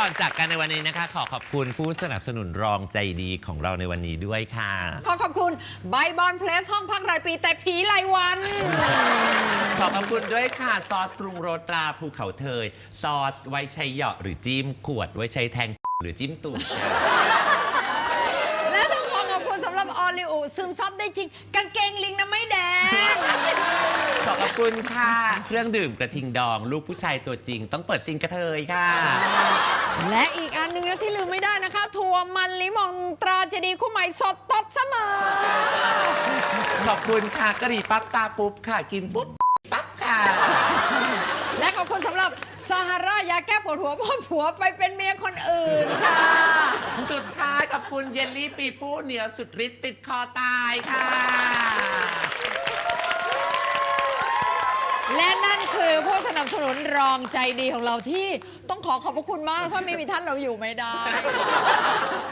ก่อนจากกันในวันนี้นะคะ ขอขอบคุณผู้สนับสนุนรองใจดีของเราในวันนี้ด้วยค่ะ ขอขอบคุณไบบอนเพลสห้องพักรายปีแต่ผีรายวัน ขอขอบคุณด้วยค่ะ ซอสปรุงรสตราภูเขาเทย ซอสไว้ใช้เหยาะหรือจิ้มขวดไว้ใช้แทง หรือจิ้มตูดค่ะและต้องขอขอบคุณสำหรับออลิอูซึมซับได้จริง กางเกงลิงนะไม่แดง ขอขอบคุณค่ะ เครื่องดื่มกระทิงดอง ลูกผู้ชายตัวจริง ต้องเปิดซิงกระเทยค่ะ และอีกอันหนึ่งนะที่ลืมไม่ได้นะคะถั่วมันลิมองตราเจดีย์คู่ใหม่สดตดเสมอขอบคุณค่ะกะหรี่ปั๊บตาปุ๊บค่ะ กินปุ๊บปั๊บค่ะ และขอบคุณสำหรับซาฮาร่ายาแก้ปวดหัวเพราะผัวไปเป็นเมียคนอื่นค่ะ สุดท้ายขอบคุณเยลลี่ปีปูเหนียวสุดฤทธิ์ติดคอตายค่ะ และนั่นคือผู้สนับสนุนรองใจดีของเราที่ต้องขอขอบพระคุณมากเพราะไม่มีท่านเราอยู่ไม่ได้